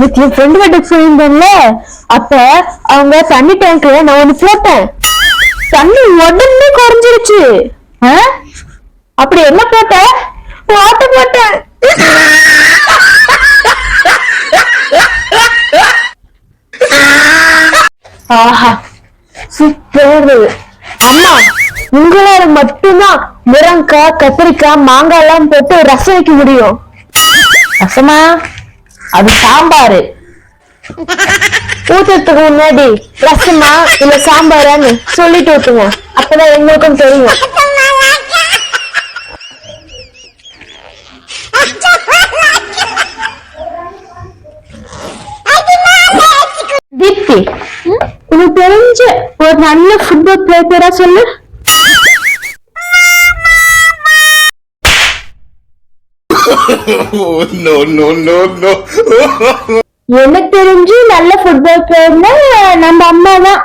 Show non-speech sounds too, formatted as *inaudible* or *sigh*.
With N friend வீட்டுக்கு போயிருந்தேன்ல அப்ப அவங்க தண்ணி டேங்க்ல நான் ஒண்ணு போட்டேன். தண்ணி உடனே குறைஞ்சிருச்சு. அப்படி என்ன போட்ட வாட்டர் போட்டேன். ஆஹா சூப்பர் அம்மா உங்களால மட்டும்தான் முருங்கக்காய் கத்திரிக்காய் மாங்காய் எல்லாம் போட்டு ரசம் வைக்க முடியும். ரசமா? அது சாம்பாரு. ஊத்துறதுக்கு முன்னாடி ரசமா இல்ல சாம்பாரான்னு சொல்லிட்டு ஊத்துங்க அப்பதான் எங்களுக்கும் தெரியும். தீப்தி உனக்கு தெரிஞ்ச ஒரு நல்ல ஃபுட்பால் பிளேயரா சொல்லு. *laughs* எனக்கு தெரிஞ்சு நல்ல ஃபுட்பால் பிளேயர்னா நம்ம அம்மா தான்